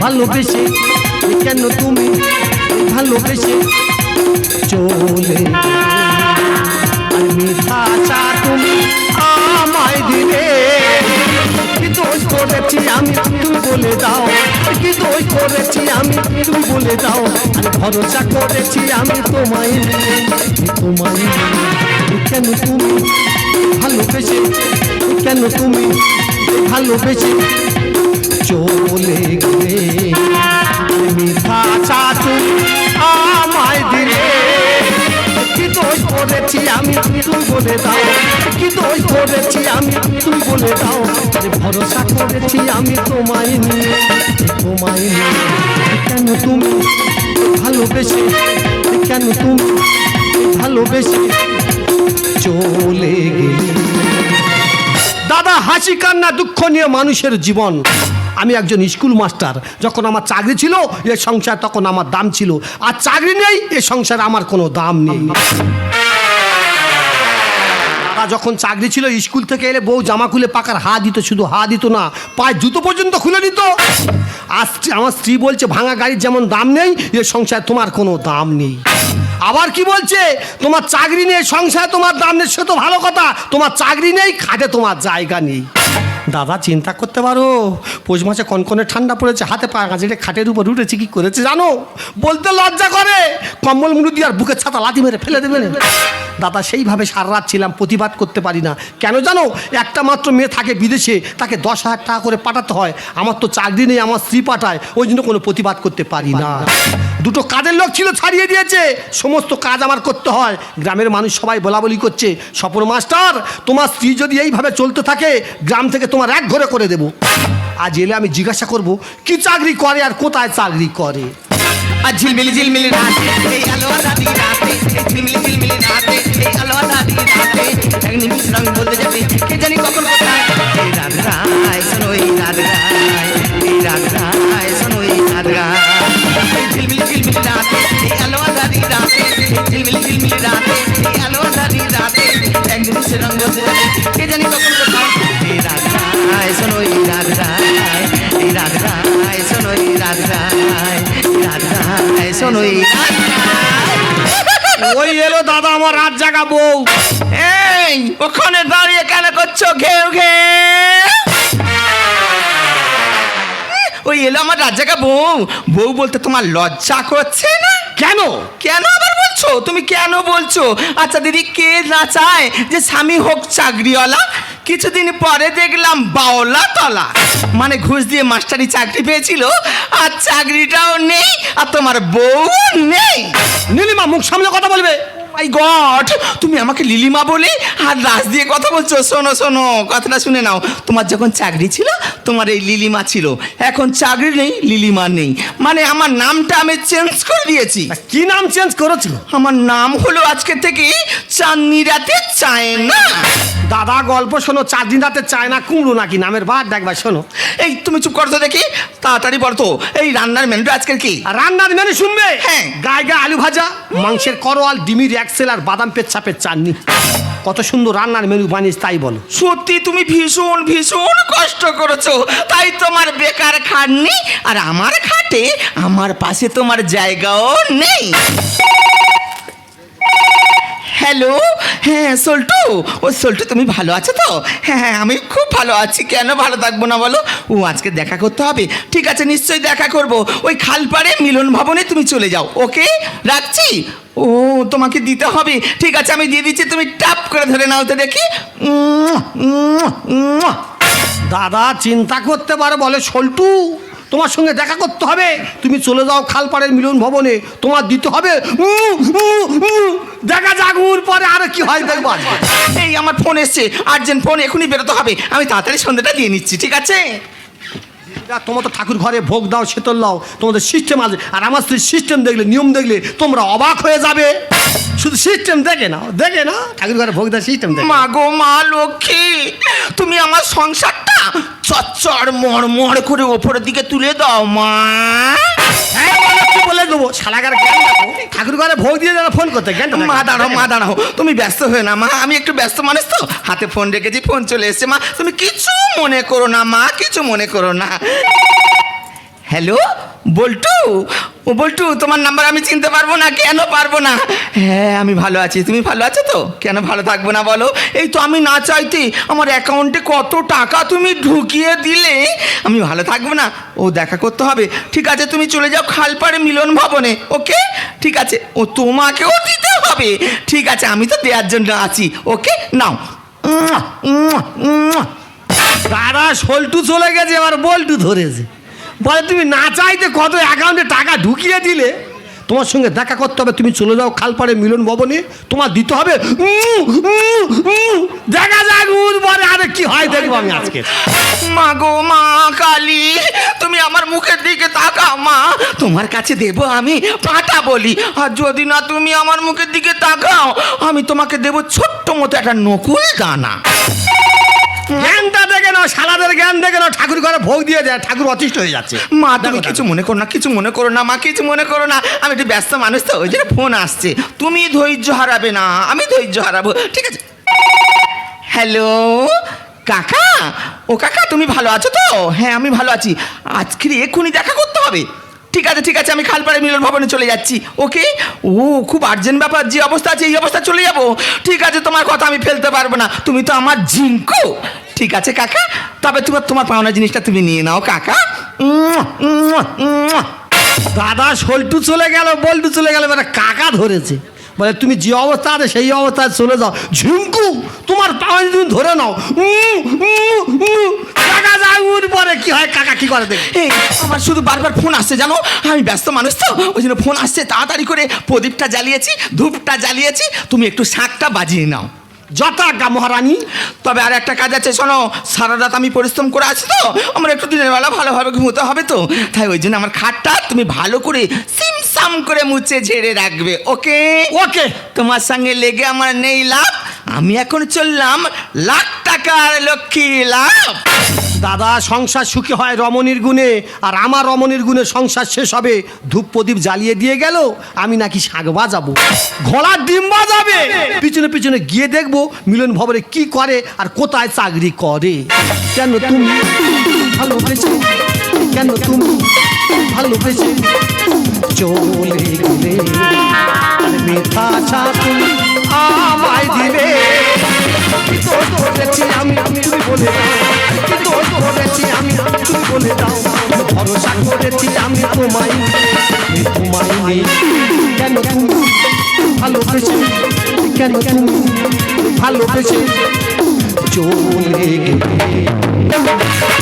ভালোবেসে কেন তুমি ভালোবেসে চলে আর মিঠা চা তুমি আমায় দিলে। কি দোষ করেছি আমি? তুমি বলে দাও। কি দোষ করেছি আমি? তুমি বলে দাও। আর ভরসা করেছি আমি তোমায় তোমায়। কেন তুমি ভালোবেসে? কেন তুমি ভালোবেসে? চলে গেলে। মিঠা চা তুমি আমায় দিলে। কি দোষ করেছি আমি? তুমি বলে দাও। কি দোষ করেছি আমি? তুমি বলে দাও। ভরসা করেছি আমি তোমায় নিয়ে। তোমায় নিয়ে। কেন তুমি ভালোবেসে? কেন তুমি ভালোবেসে চলে গেলে? দাদা হাসি কান্না দুঃখ নিয়ে মানুষের জীবন। আমি একজন স্কুল মাস্টার যখন আমার চাকরি ছিল, এ সংসার তখন আমার দাম ছিল। আর চাকরি নেই, এ সংসার আমার কোনো দাম নেই। যখন চাকরি ছিল স্কুল থেকে এলে বউ জামা খুলে পাকার হা দিত, শুধু হা দিত না, পায়ে জুতো পর্যন্ত খুলে দিত। আর আমার স্ত্রী বলছে, ভাঙা গাড়ির যেমন দাম নেই, এ সংসার তোমার কোনো দাম নেই। আবার কি বলছে, তোমার চাকরি নেই, সংসার তোমার দাম নেই, সে তো ভালো কথা, তোমার চাকরি নেই, খাটে তোমার জায়গা নেই। দাদা, চিন্তা করতে পারো। পৌষ মাসে কনকনে ঠান্ডা পড়েছে, হাতে পা গাছে খাটের উপর উঠেছে, কি করেছে জানো? বলতে লজ্জা করে। কম্বল মুড়ু দিয়ে আর বুকের ছাতা লাথি মেরে ফেলে দেবেন দাদা, সেইভাবে সারা রাত ছিলাম, প্রতিবাদ করতে পারি না। কেন জানো? একটা মাত্র মেয়ে থাকে বিদেশে, তাকে দশ হাজার টাকা করে পাঠাতে হয়। আমার তো চাকরি নেই আমার স্ত্রী পাঠায়, ওই জন্য কোনো প্রতিবাদ করতে পারি না। দুটো কাজের লোক ছিল, ছাড়িয়ে দিয়েছে। সমস্ত কাজ আমার করতে হয়। গ্রামের মানুষ সবাই বলা বলি করছে, স্বপন মাস্টার, তোমার স্ত্রী যদি এইভাবে চলতে থাকে, গ্রাম থেকে তোমার এক ঘরে করে দেব। আজ এলে আমি জিজ্ঞাসা করব, কি চাকরি করে আর কোথায় চাকরি করে? আর ঝিলমিলি ঝিলমিলি রাতে, এই আলো রাতে রাতে রাতে রাত রাত রাত রাত, রাতে রাতে রাতে রাতে রায় শোনো এই রাত রায় ওই এলো দাদা আমার রাত জাগা বউ। এই ওখানে দাঁড়িয়ে কেন করছ? ঘেউ ঘে ওই এলো আমার রাজাকা বউ। বউ বলতে তোমার লজ্জা করছে না? কেন? কেন আবার বলছো? তুমি কেন বলছো? আচ্ছা দিদি কে না চায় যে স্বামী হোক চাকরিওয়ালা? কিছুদিন পরে দেখলাম বাওলা তলা। মানে ঘুষ দিয়ে মাস্টারি চাকরি পেয়েছিল আর চাকরিটাও নেই আর তোমার বউ নেই। নীলিমা মুখ সামনে কথা বলবে। মাই গড তুমি আমাকে লিলিমা বলে আর রাজ দিয়ে কথা বলছো। শোনো শোনো কথাটা শুনে নাও। তোমার যখন চাকরি ছিল তোমার এই লিলিমা ছিল। এখন চাকরি নেই লিলিমা নেই। মানে আমার নামটা আমি চেঞ্জ করে দিয়েছি। কি নাম চেঞ্জ করেছিল আমার নাম হলো আজকে থেকে চাঁদনি রাতে চায় না দাদা গল্প শোনো চার দিন রাতে চায় না কুমড়ো নাকি? নামের বাদ দেখবা শোনো। এই তুমি চুপ করতো দেখি। তাড়াতাড়ি বলতো এই রান্নার মেনুটা আজকের কি? রান্নার মেনু শুনবে? হ্যাঁ। গায়ে গায়ে আলু ভাজা মাংসের করোয়াল ডিমির একসেল আর বাদাম পেচ্ছাপের চাটনি। কত সুন্দর রান্নার মেনু বানিয়েছ তাই বলো। সত্যি তুমি ভীষণ ভীষণ কষ্ট করেছ। তাই তোমার বেকার খাট নেই, আর আমার খাটে আমার পাশে তোমার জায়গাও নেই। হ্যালো হ্যাঁ সল্টু। ও, সল্টু, তুমি ভালো আছো তো? হ্যাঁ হ্যাঁ আমি খুব ভালো আছি। কেন ভালো থাকব না বলো? ও, আজকে দেখা করতে হবে। ঠিক আছে, নিশ্চয়ই দেখা করব। ওই খালপাড়ে মিলন ভবনে তুমি চলে যাও, ওকে? রাখছি? ও, তোমাকে দিতে হবে। ঠিক আছে, আমি দিয়ে দিচ্ছি, তুমি টাপ করে ধরে নাও তো দেখি। দাদা চিন্তা করতে পারো বলে সল্টু তোমার সঙ্গে দেখা করতে হবে। তুমি চলে যাও খালপাড়ের মিলন ভবনে তোমার দিতে হবে। দেখা যাক উর পরে আর কি হয় দেখব। এই আমার ফোন এসছে আর্জেন্ট ফোন এখনই বেরোতে হবে। আমি তাড়াতাড়ি সন্ধ্যাটা দিয়ে নিচ্ছি ঠিক আছে? তোমার তো ঠাকুর ঘরে ভোগ দাও শীতল দাও তোমাদের সিস্টেম আছে। আর আমার স্ত্রীর সিস্টেম দেখলে নিয়ম দেখলে তোমরা অবাক হয়ে যাবে। শুধু সিস্টেম দেখে নাও দেখে না ঠাকুর ঘরে ভোগ দাও সিস্টেম দেখে মা গো মা লক্ষ্মী তুমি আমার সংসারটা চচ্চর মর মর করে ওপরের দিকে তুলে দাও মা। হ্যাঁ, বলে দেবো শালাগার জ্ঞান দেখো ঠাকুর ঘরে ভোগ দিয়ে যারা ফোন করতে জ্ঞান মা দাঁড়াও মা দাঁড়াও তুমি ব্যস্ত হয়ে না মা আমি একটু ব্যস্ত মানুষ তো। হাতে ফোন রেখেছি ফোন চলে এসেছে মা তুমি কিছু মনে করো না মা কিছু মনে করো না। হ্যালো বল্টু? ও বল্টু, তোমার নাম্বার আমি চিনতে পারব না, কেন পারব না? হ্যাঁ আমি ভালো আছি। তুমি ভালো আছো তো? কেন ভালো থাকব না বলো? এই তো আমি না চাইতে আমার অ্যাকাউন্টে কত টাকা তুমি ঢুকিয়ে দিলে? আমি ভালো থাকব না? ও দেখা করতে হবে। ঠিক আছে, তুমি চলে যাও খালপাড়ে মিলন ভবনে, ওকে? ঠিক আছে, ও তোমাকেও দিতে হবে। ঠিক আছে, আমি তো দেওয়ার জন্য আছি, ওকে? নাও। দাদা সল্টু চলে গেছে, এবার বল্টু ধরেছে। বলে তুমি না চাইতে কত অ্যাকাউন্টে টাকা ঢুকিয়ে দিলে? তোমার সঙ্গে দেখা করতে হবে তুমি চলে যাও খালপাড়ে মিলন ভবনে। তোমার দিতে হবে দেখা যাক পরে আরে কি হয় দেখব আমি আজকে। মা গো মা কালী তুমি আমার মুখের দিকে তাকাও মা। তোমার কাছে দেব আমি পাটা বলি। আর যদি না তুমি আমার মুখের দিকে তাকাও আমি তোমাকে দেব ছোট্ট মতো একটা নকুল দানা। দেখে নাও শালাদের জ্ঞান দেখে নাও ঠাকুর ঘরে ভোগ দিয়ে যায় ঠাকুর অতিষ্ঠ হয়ে যাচ্ছে। মা তুমি কিছু মনে করো না কিছু মনে করো না মা কিছু মনে করো না। আমি একটু ব্যস্ত মানুষ তো ওই জন্য ফোন আসছে। তুমি ধৈর্য হারাবে না আমি ধৈর্য হারাবো ঠিক আছে? হ্যালো কাকা? ও কাকা তুমি ভালো আছো তো? হ্যাঁ আমি ভালো আছি। আজকে এক্ষুনি দেখা করতে হবে। ঠিক আছে ঠিক আছে, আমি খালপাড়ে মিলন ভবনে চলে যাচ্ছি। ওকে? ও, খুব আর্জেন্ট ব্যাপার, যে অবস্থা আছে, এই অবস্থা চলে যাব। ঠিক আছে, তোমার কথা আমি ফেলতে পারব না। তুমি তো আমার জিঙ্কু ঠিক আছে, কাকা? তবে তোমার তোমার পাওনা জিনিসটা তুমি নিয়ে নাও, কাকা। দাদা সল্টু চলে গেল, বল্টু চলে গেল, এবারে কাকা ধরেছে। বলে, তুমি যে অবস্থা আছে, সেই অবস্থায় চলে যাও। ঝুমকু তোমার পাওয়া তুমি ধরে নাও। যায় পরে কি হয়? কাকা কি করে এই আমার শুধু বারবার ফোন আসছে জানো? আমি ব্যস্ত মানুষ তো ওই জন্য ফোন আসছে তাড়াতাড়ি করে প্রদীপটা জ্বালিয়েছি ধূপটা জ্বালিয়েছি তুমি একটু শাঁখটা বাজিয়ে নাও। যথাজ্ঞা মহারানী। তবে আর একটা কাজ আছে শোনো সারা রাত আমি পরিশ্রম করে আছি তো আমার একটু দিনের বেলা ভালোভাবে ঘুমোতে হবে তো তাই ওই জন্য আমার খাটটা তুমি ভালো করে সিমসাম করে মুছে ঝেড়ে রাখবে ওকে? ওকে। তোমার সঙ্গে লেগে আমার নেই লাভ আমি এখন চললাম লাখ টাকার লক্ষ্মী লাভ। দাদা, সংসার সুখী হয় রমণীর গুণে, আর আমার রমণীর গুণে সংসার শেষ হবে। ধূপ প্রদীপ জ্বালিয়ে দিয়ে গেল, আমি নাকি শাক বাজাবো। ঘোড়ার ডিম বাজাবে। পিছনে পিছনে গিয়ে দেখব মিলন ভবনে কি করে আর কোথায় চাকরি করে। কেন তুমি ভালোবেসে? কেন তুমি ভালোবেসে? চলে গেলে আমায় দিবে। কি দোষ করেছি আমি আমি তুমি বলে দাও কি করেছি আমি আমি তুমি বলে দাও ভরসা করেছি আমি তোমায় তোমায় নেই কেন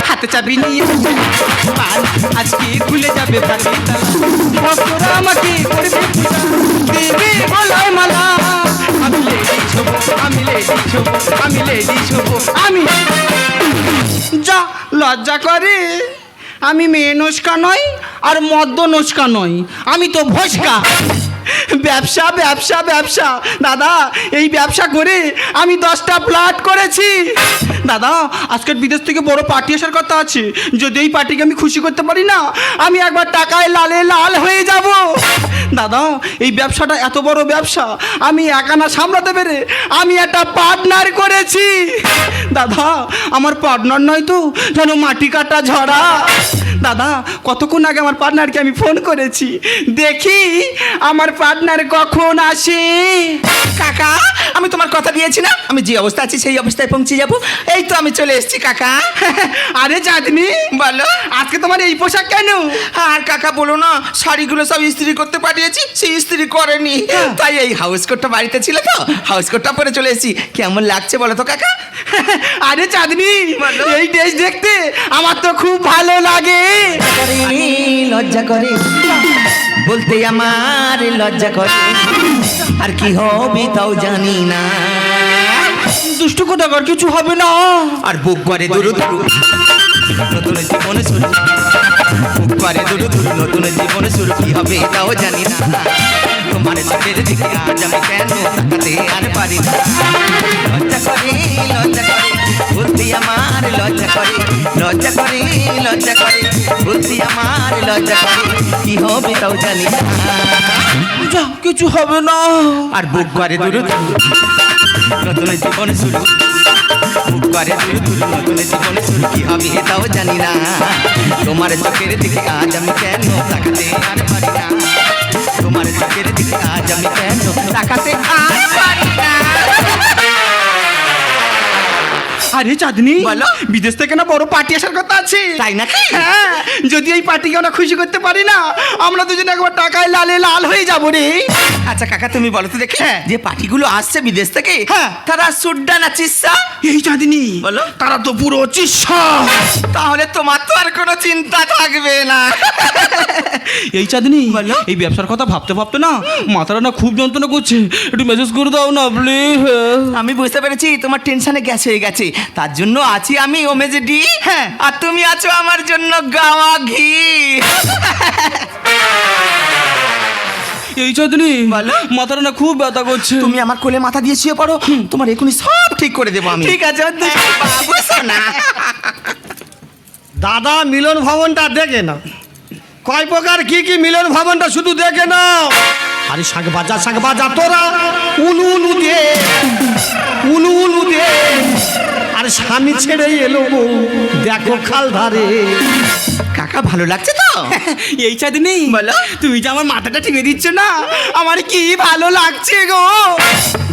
হাতে চাবি নিয়ে আজকে খুলে যাবে আমাকে মালা। আমি লেডি ছোব আমি লেডি ছোব আমি যা লজ্জা করে, আমি মেয়ে নস্কা নই আর মদ্য নস্কা নই। আমি তো ভস্কা। ব্যবসা ব্যবসা ব্যবসা। দাদা, এই ব্যবসা করে আমি দশটা প্লাট করেছি। দাদা, আজকের বিদেশ থেকে বড় পার্টি আসার কথা আছে। যদি এই পার্টিকে আমি খুশি করতে পারি না, আমি একবার টাকায় লালে লাল হয়ে যাব। দাদা, এই ব্যবসাটা এত বড় ব্যবসা, আমি একা না সামলাতে পেরে আমি একটা পার্টনার করেছি। দাদা, আমার পার্টনার নয় তো, যেন মাটি কাটা ঝরা দাদা কতক্ষণ আগে আমার পার্টনারকে আমি ফোন করেছি? দেখি আমার পার্টনার কখন আসে? কাকা আমি তোমার কথা দিয়েছি না? আমি যে অবস্থা আছি সেই অবস্থায় পৌঁছে যাব। এই তো আমি চলে এসেছি কাকা। আরে চাঁদনি বলো আজকে তোমার এই পোশাক কেন? আর কাকা বলো না শাড়িগুলো সব ইস্ত্রি করতে পাঠিয়েছি সেই ইস্ত্রি করেনি। তাই এই হাউস কোটটা বাড়িতে ছিল তো হাউস কোটটা পরে চলে এসেছি। কেমন লাগছে বলো তো কাকা? আরে চাঁদনি। এই ড্রেস দেখতে আমার তো খুব ভালো লাগে। লজ্জা করে। বলতে আমার লজ্জা করে। আর কি হবে তাও জানি না। দুষ্টু কোথাকার? কিছু হবে না। আর বুক করে দুরু নতুন জীবন শুরু। বুক করে দুরু দুরু। নতুন জীবন শুরু। কি হবে তাও জানি না। তোমার চোখের দিকে আজ আমি কেন তাকাতে আর পারি না। লজ্জা করে লজ্জা করে। বুদ্ধি আমার লজ্জা করে। লজ্জা করে লজ্জা করে। বুদ্ধি আমার লজ্জা করে কি হবে তাও জানি না। যা কিছু হবে না। আর বুক করে দুরু নতুন জীবন শুরু। মুখ করে দূর দূর নতুন জীবনে শুরু কি হবে এটাও জানি না। তোমার চোখের দিকে আজ আমি কেন তাকাতে আর পারি না? তোমার চোখের দিকে আজ আমি কেন তাকাতে আর পারি আরে চাঁদনি বলো। বিদেশ থেকে না বড় পার্টি আসার কথা আছে তাই নাকি? হ্যাঁ যদি এই পার্টিকে আমরা খুশি করতে পারি না আমরা দুজনে একবার টাকায় লালে লাল হয়ে যাব রে আচ্ছা কাকা তুমি বলো তো দেখি যে পার্টিগুলো আসছে বিদেশ থেকে হ্যাঁ। তারা সুড্ডা না চিস্সা এই চাঁদনি বলো। তারা তো পুরো চিস্সা তাহলে তোমার তো আর কোনো চিন্তা থাকবে না এই চাঁদনি বলো। এই ব্যবসার কথা ভাবতে ভাবতে না মাথাটা না খুব যন্ত্রণা করছে একটু মেসেজ করে দাও না প্লিজ আমি বুঝতে পেরেছি তোমার টেনশনে গ্যাস হয়ে গেছে তার জন্য আছি আমি ওমেজে ডি। হ্যাঁ। আর তুমি আছো আমার জন্য গাওয়া ঘি। এই চাঁদনি বলো। মাথাটা না খুব ব্যথা করছে। তুমি আমার কোলে মাথা দিয়ে শুয়ে পড়ো তোমার এখনই সব ঠিক করে দেবো আমি। ঠিক আছে বাবু সোনা দাদা মিলন ভবনটা দেখে না কয় প্রকার কি কি মিলন ভবনটা শুধু দেখে না আরে শাক বাজা শাক বাজা তোরা। উনু উনু দে। উনু উনু দে। আরে স্বামী ছেড়ে এলো বউ। দেখো খাল ধারে। কাকা ভালো লাগছে তো? এই চাঁদনি বলো। তুমি যে আমার মাথাটা ঠেকে দিচ্ছ না আমার কি ভালো লাগছে গো?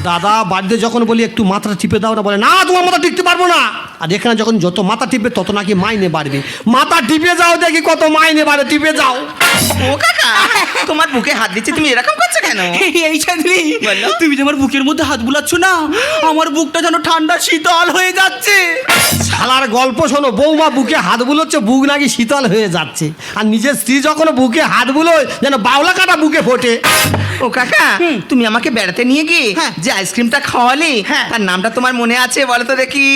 দাদা বাড়িতে যখন বলি একটু মাথাটা টিপে দাও না বলে না তোমার মাথা টিপতে পারব না। আর এখানে যখন যত মাথা টিপবে তত নাকি মাইনে বাড়বে। মাথা টিপে যাও দেখি কত মাইনে বাড়ে টিপে যাও। ও কাকা তোমার বুকে হাত দিচ্ছে তুমি এরকম করছ কেন? এই চাঁদনি তুমি যে আমার বুকের মধ্যে হাত বুলাচ্ছ না আমার বুকটা যেন ঠান্ডা শীতল হয়ে যাচ্ছে। শালার গল্প শোনো বৌমা বুকে হাত বুলোচ্ছে বুক নাকি শীতল হয়ে যাচ্ছে। আর নিজের স্ত্রী যখন বুকে হাত বুলোয় যেন বাউলা কাটা বুকে ফোটে। ও কাকা তুমি আমাকে বেড়াতে নিয়ে গিয়ে হ্যাঁ। যে আইসক্রিমটা খাওয়ালি হ্যাঁ। তার নামটা তোমার মনে আছে বলো তো দেখি।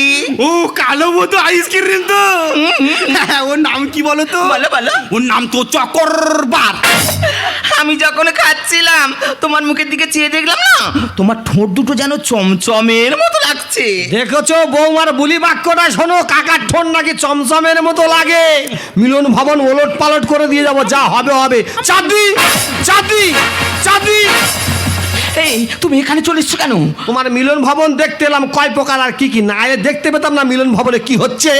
ও কালো মতো আইসক্রিম তো। ওর নাম কি বলো তো বলো বলো। ওর নাম তো চকরবার। আমি যখন খাচ্ছিলাম তোমার মুখের দিকে চেয়ে দেখলাম না? তোমার ঠোঁট দুটো যেন চমচমের মতো লাগছে। দেখেছ বৌমার বুলি বাক্যটা? শোনো কাকার ঠোঁট নাকি চমচমের মতো লাগে? মিলন ভবন ওলট পালট করে দিয়ে যাব যা হবে হবে। চাঁদি চাঁদি চাঁদি এই তুমি এখানে চলে এসছো কেন? তোমার মিলন ভবন দেখতে এলাম কয় প্রকার আর কি কি না? এলে দেখতে পেতাম না মিলন ভবনে কি হচ্ছে।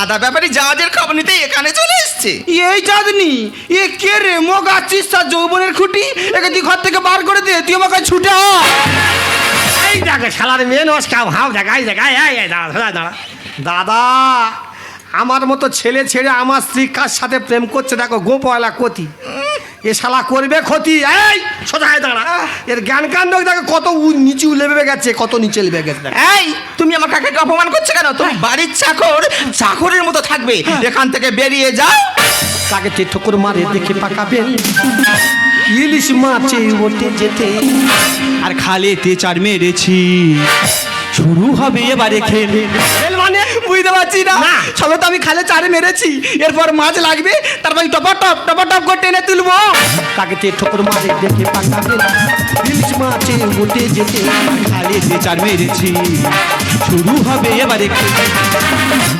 আদা ব্যাপারে জাহাজের খবর নিতে এখানে চলে এসছে। এই চাঁদনি এ কে রে? মগা চিস্তা যৌবনের খুঁটি একে তুই ঘর থেকে বার করে দে তুই আমাকে ছুটে আয়। এই দেখো শালার মেয়ে নস্কাও হাও দেখাই দেখাই এই এই দাঁড়া দাঁড়া দাঁড়া। দাদা আমার মতো ছেলে ছেড়ে আমার স্ত্রী কার সাথে প্রেম করছে? দেখো গোপয়লা কতি। এ শালা করবে ক্ষতি? এই সোজা হয়ে দাঁড়া। এর জ্ঞান কাণ্ড দেখো কত নিচু লেবে গেছে কত নিচে লেবে গেছে। এই তুমি আমার কাকাকে অপমান করছ কেন? তুমি বাড়ির চাকর চাকরের মতো থাকবে। এখান থেকে বেরিয়ে যাও। তাকে তে ঠোকর মারে দেখে পাকাবেন ইলিশ মাছে ওঠে যেতে। আর খালেতে চার মেরেছি। শুরু হবে এবারে খেল। খেল মানে? বুঝতে পারছি না। সবে তো আমি খালে চারে মেরেছি। এরপর মাছ লাগবে। তারপর টপা টপ টপা টপ করে টেনে তুলবো। তাকে তে ঠোকর মারে দেখে পাকাবেন ইলিশ মাছে ওঠে যেতে খালেতে চার মেরেছি। শুরু হবে এবারে খেল।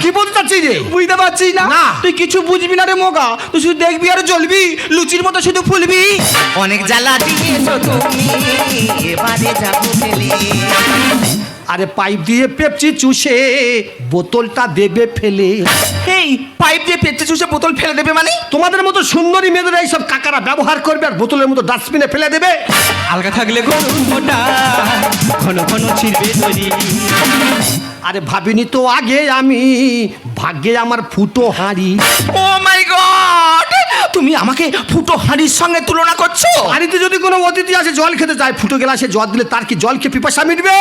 কি বলতে চাচ্ছি রে? বুঝতে পারছি না। তুই কিছু বুঝবি না রে মোগা? তুই শুধু দেখবি আর জ্বলবি? লুচির মতো শুধু ফুলবি? অনেক জ্বালা দিয়েছ তুমি। এবারে যাব আরে পাইপ দিয়ে পেপচি চুষে বোতলটা দেবে ফেলে। এই পাইপ দিয়ে পেটে চুষে বোতল ফেলে দেবে মানে? তোমাদের মতো সুন্দরী মেয়েদের এইসব কাকারা ব্যবহার করবে আর বোতলের মতো ডাস্টবিনে ফেলে দেবে। আলগা থাকলে গরুর মোটা ঘন ঘন ছিড়বে দড়ি আরে ভাবিনি তো আগে আমি ভাগ্যে আমার ফুটো হাঁড়ি। ও মাই গড তুমি আমাকে ফুটো হাঁড়ির সঙ্গে তুলনা করছ? হাঁড়িতে যদি কোনো অতিথি আসে জল খেতে যায় ফুটো গ্লাসে জল দিলে তার কি জল খেয়ে পিপাসা মিটবে?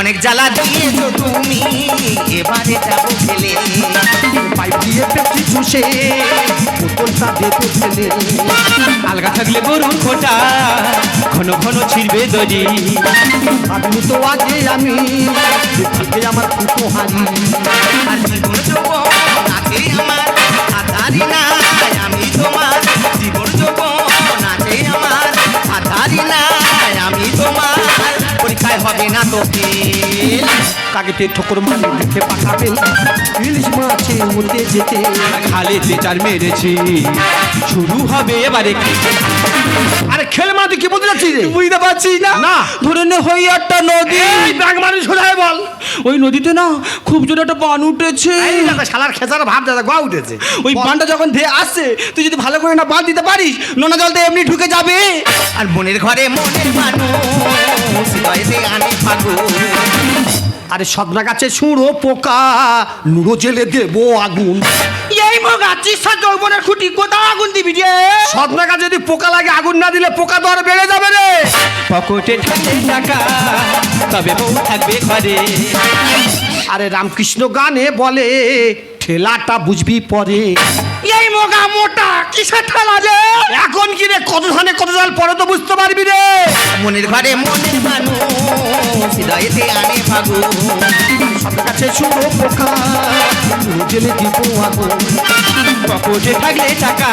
অনেক জ্বালা দিয়েছ তুমি এবারে যাব ফেলে পাইপ দিয়ে পেপচি চুষে বোতলটা দেবে ফেলে আলগা থাকলে গরুর খোটা ঘন ঘন ছিড়বে দড়ি। তো আগে আমি ভাগ্যে আমার ফুটো হাঁড়ি। আর জীবন যৌবন আছে আমার হাতারি না। হবে না তো ফেল। কাকেতে ঠোকর মারে দেখে পাকাবেন ইলিশ মাছে উঠে যেতে। খালেতে চার মেরেছি। শুরু হবে এবারে আরে খেল মানে তুই কি বলতে রে? বুঝতে পারছিস না। না। ধরে নে হই একটা নদী। এই ব্যাগ মানুষ হয়ে বল? ওই নদীতে না খুব জোরে একটা বান উঠেছে। এই দাদা শালার খেসার ভাব দাদা গোয়া উঠেছে। ওই পানটা যখন ধেয়ে আসছে তুই যদি ভালো করে না বাঁধ দিতে পারিস নোনা জল তো এমনি ঢুকে যাবে। আর বোনের ঘরে মনের মানুষ আনে ফাগুন আরে সদনা গাছে সুড়ো পোকা নুড়ো জেলে দেবো আগুন। এই মগ আছিস সাত যৌবনের খুঁটি কোথাও আগুন দিবি রে? সদনা গাছে যদি পোকা লাগে আগুন না দিলে পোকা দর বেড়ে যাবে রে। পকেটে থাকলে টাকা তবে বউ থাকবে ঘরে। আরে রামকৃষ্ণ গানে বলে ঠেলাটা বুঝবি পরে। এই মগা মোটা কিসের ঠেলা রে? এখন কি রে কত ধানে কত জল পরে তো বুঝতে পারবি রে? মনের ঘরে মনের মানুষ হৃদয়েতে আনে সদনা গাছে সুড়ো পোকা জেলে দিব আগুন। পকেটে থাকলে টাকা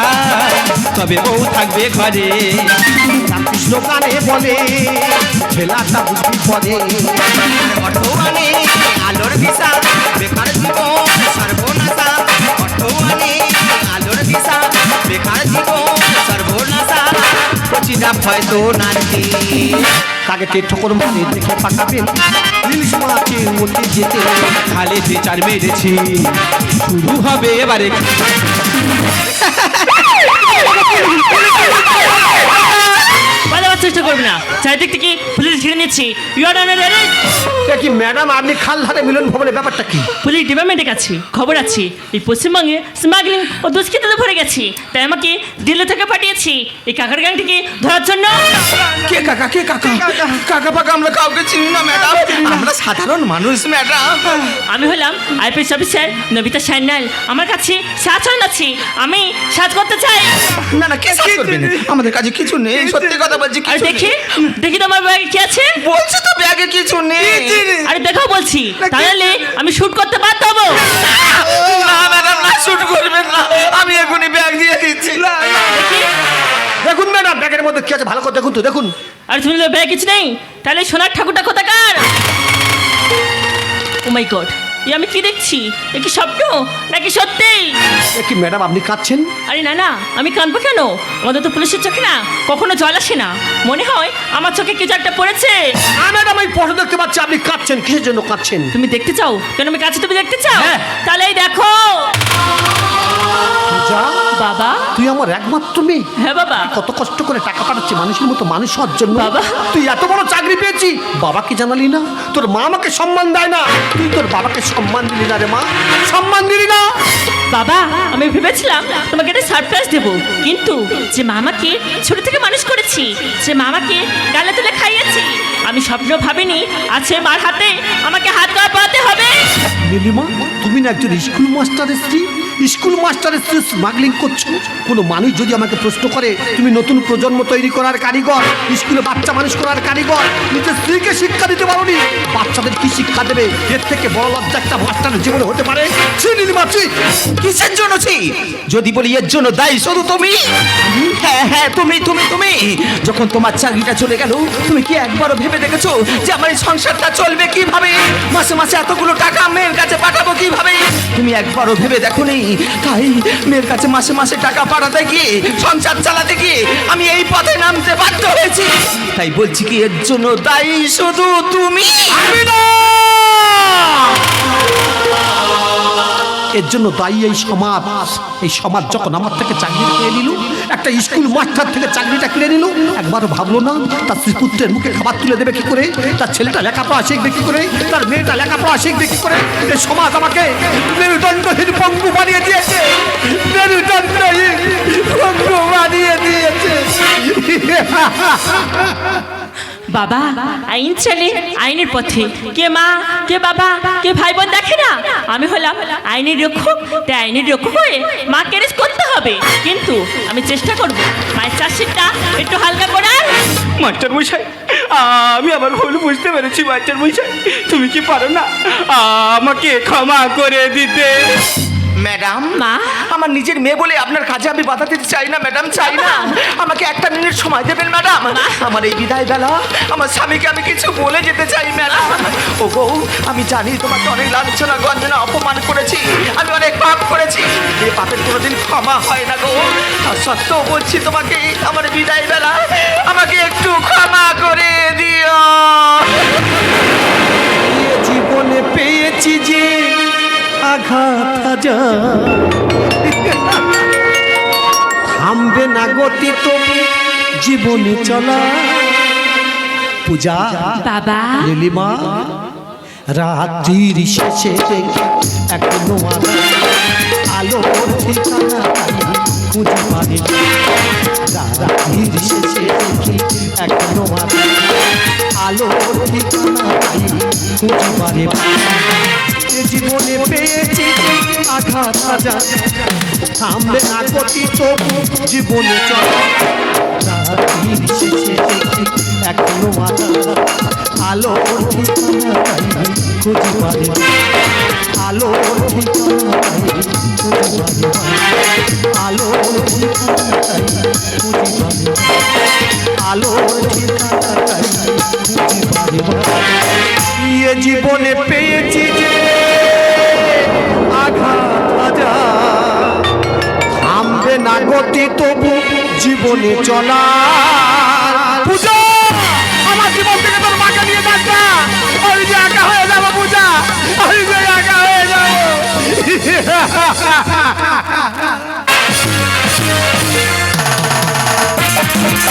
তবে বউ থাকবে ঘরে। রামকৃষ্ণ গানে বলে ঠেলাটা বুঝবি পরে। অটো মানে আলোর দিশা বেকার জীবন সর্বনাশা কচিটা হয়তো নারী তাকে তে ঠোকর মানে দেখে পাকাবে? ইলিশ মাছে যেতে। খালেতে চার মেরেছি। শুরু হবে এবারে। চেষ্টা করবে না। চারিদিক থেকে পুলিশ ঘিরে নিচ্ছি। ইউ আর আন্ডার অ্যারেস্ট কি ম্যাডাম আপনি খাল ধারে মিলন ভবনের ব্যাপারটা কি? পুলিশ ডিপার্টমেন্টের কাছে খবর আছে এই পশ্চিমবঙ্গে স্মাগলিং ও দুষ্কৃততে ভরে গেছে। তাই আমাকে দিল্লি থেকে পাঠিয়েছি। এই কাকার গ্যাংটিকে ধরার জন্য। কে কাকা কে কাকা? কাকা? পাকা আমরা কাউকে চিনি না ম্যাডাম আমরা সাধারণ মানুষ ম্যাডাম আমি হলাম আইপিএস অফিসার নবিতা সান্যাল। আমার কাছে সাহায্য আছে। আমি সাহায্য করতে চাই। না না কে সাজ করবেন আমাদের কাছে কিছু নেই। সত্যি কথা বলছি আর দেখি। দেখি তোমার ব্যাগে কি আছে। বলছি তো ব্যাগে কিছু নেই। আরে দেখাও বলছি তাহলে আমি শুট করতে বাধ্য হব। না ম্যাডাম না শুট করবেন না। আমি এখনই ব্যাগ দিয়ে দিচ্ছি। দেখুন ম্যাডাম ব্যাগের মধ্যে কি আছে? ভালো করে দেখুন তো দেখুন। আর তুমি ব্যাগ কিছু নেই তাহলে সোনার ঠাকুরটা কোথাকার? ও মাই গড এ আমি কি দেখছি? এ কি স্বপ্ন? নাকি সত্যি? এ কি ম্যাডাম আপনি কাঁদছেন? আরে না না আমি কাঁদবো কেন? আমাদের তো পুলিশের চোখে না কখনো জল আসে না। মনে হয় আমার চোখে কিছু একটা পড়েছে। ম্যাডাম আমি ফটো দেখতে পাচ্ছি আপনি কাঁদছেন কিসের জন্য কাঁদছেন? তুমি দেখতে চাও? কেন আমি কাছে তুমি দেখতে চাও? হ্যাঁ। তাহলে এই দেখো। বাবা। তুই আমার একমাত্র মেয়ে। হ্যাঁ বাবা। কত কষ্ট করে টাকা পাঠাচ্ছি মানুষের মতো মানুষ হওয়ার জন্য। বাবা। তুই এত বড় চাকরি পেয়েছি। বাবাকে জানালি না? তোর মা আমাকে সম্মান দেয় না। তুই তোর বাবাকে সম্মান দিলি না রে মা। সম্মান দিলি না। বাবা আমি ভেবেছিলাম তোমাকে একটা সারপ্রাইজ দেবো। কিন্তু যে মামাকে ছোট থেকে মানুষ করেছি যে মামাকে গালে তুলে খাইয়েছি আমি স্বপ্ন ভাবিনি আছে মার হাতে আমাকে হাত গা পাতে হবে। নীলিমা তুমি না একজন স্কুল মাস্টারের স্ত্রী? স্কুল মাস্টারের স্মাগলিং করছ? কোনো মানুষ যদি আমাকে প্রশ্ন করে, তুমি নতুন প্রজন্ম তৈরি করার কারিগর, স্কুলে বাচ্চা মানুষ করার কারিগর নিজের স্ত্রীকে শিক্ষা দিতে পারোনি? বাচ্চাদের কি শিক্ষা দেবে? এর থেকে বড় লজ্জা একটা মাস্টারের জীবনে হতে পারে। কিসের জন্য ছি? যদি বলি, এর জন্য দায়ী শুধু তুমি? হ্যাঁ হ্যাঁ তুমি তুমি তুমি। যখন তোমার চাকরিটা চলে গেল, তুমি কি একবারও ভেবে দেখেছ যে আমার এই সংসারটা চলবে কীভাবে? মাসে মাসে এতগুলো টাকা মেয়ের কাছে পাঠাবো কীভাবে? তুমি একবারও ভেবে দেখো নি তাই মেয়ের কাছে মাসে মাসে টাকা পাঠাতে গিয়ে, সংসার চালাতে গিয়ে আমি এই পথে নামতে বাধ্য হয়েছি তাই বলছি কি, এর জন্য দায়ী শুধু তুমি আমি না! এর জন্য দায়ী এই সমাজ। এই সমাজ যখন আমার থেকে চাকরি কিনে নিল, একটা স্কুল মাস্টার থেকে চাকরিটা কিনে নিল, একবারও ভাবলো না, তার শ্রীপুত্রের মুখে খাবার তুলে দেবে কি করে? তার ছেলেটা লেখাপড়া শিখবে কি করে? তার মেয়েটা লেখাপড়া শিখবে কি করে? এই সমাজ আমাকে মেরুদণ্ডহীন পঙ্গু বানিয়ে দিয়েছে। মেরুদণ্ডহীন পঙ্গু বানিয়ে দিয়েছে। বাবা, আইন চলে আইনের পথে। কে মা, কে বাবা, কে ভাই বোন দেখে না? আমি হলাম আইনের রক্ষক, তাই আইনের রক্ষক হয়ে মা ক্যারেজ করতে হবে। কিন্তু আমি চেষ্টা করব। মায়ের চাষিটা একটু হালকা করার মাস্টার মশাই, আমি আমার ভুল বুঝতে পেরেছি, মাস্টার মশাই। তুমি কি পারো না? আমাকে ক্ষমা করে দিতে। ম্যাডাম মা? আমার নিজের মেয়ে বলে আপনার কাজে আমি বাধা দিতে চাই না ম্যাডাম চাই না। আমাকে একটা মিনিট সময় দেবেন ম্যাডাম আমার এই বিদায় বেলা আমার স্বামীকে আমি কিছু বলে যেতে চাই ম্যাডাম ও গো আমি জানি তোমাকে অনেক লাঞ্ছনা গঞ্জনা অপমান করেছি। আমি অনেক পাপ করেছি। এই পাপের কোনোদিন ক্ষমা হয় না গো। আর সত্ত্বেও বলছি তোমাকে আমার বিদায় বেলা আমাকে একটু ক্ষমা করে দিও। জীবনে পেয়েছি যে আঘাত হাজার থামবে না গতি তবু জীবনে চলা। পূজা বাবা। নীলিমা রাত্রির শেষে এখনও আলো ঠিকানা খুঁজে পারে রাত্রির শেষে এখনও আলো এ জীবনে পেয়েছি আঘাত হাজার। থামবে না গতি তবু জীবনে চলা। এখনও আলো আলো খুঁজে পারে আলো আলো আলো ইয়ে জীবনে পেয়েছি যে আঘাত হাজার থামবে না গতি তবু জীবনে চলা। পূজা, আমার জীবন থেকে তোর মাকে নিয়ে না আমি যে একা